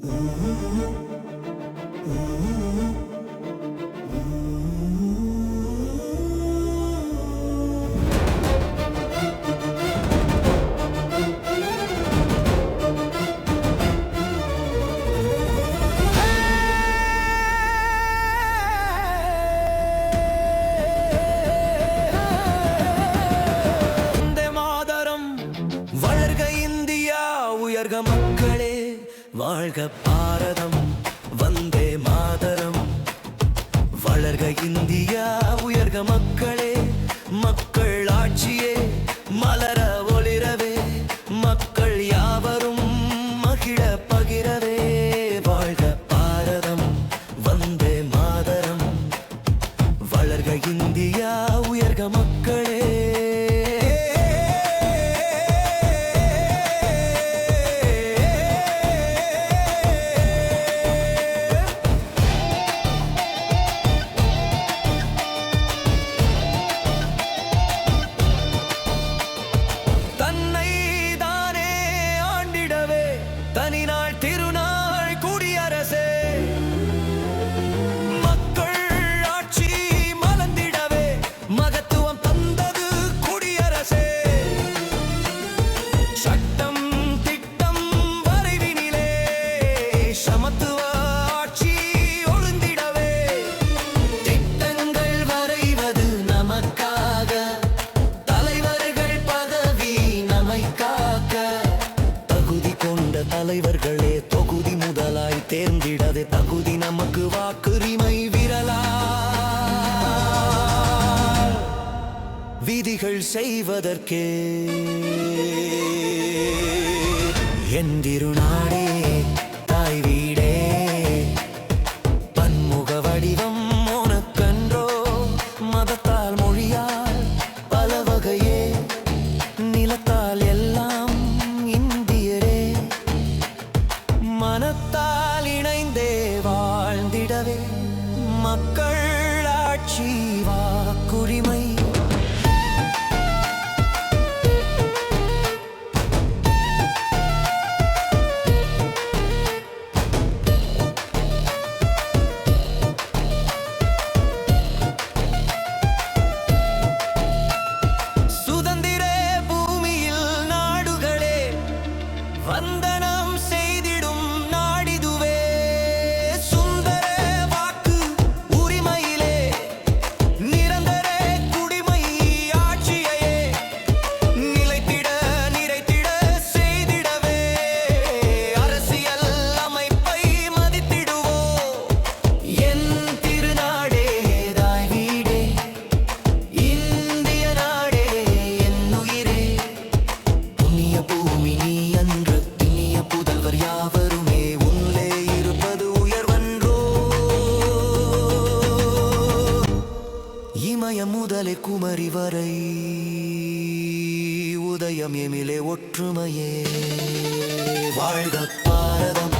வந்தே வளர்க இந்தியா உயர்க வாழ்க பாரதம் வந்தே மாதரம். வளர்க இந்தியா உயர்க மக்களே. மக்கள் ஆட்சியே மலர ஒளிரவே. மக்கள் யாவரும் மகிழ பகிரவே. வாழ்க பாரதம் வந்தே மாதரம். வளர்க இந்தியா தலைவர்களே தொகுதி முதலாய் தேர்ந்திடது. தகுதி நமக்கு வாக்குரிமை விரலா விதிகள் செய்வதற்கே. எந்திரு நாடே. குமரி வரை உதயம் எமிலே ஒற்றுமையே. வாழ்க பாரதம்.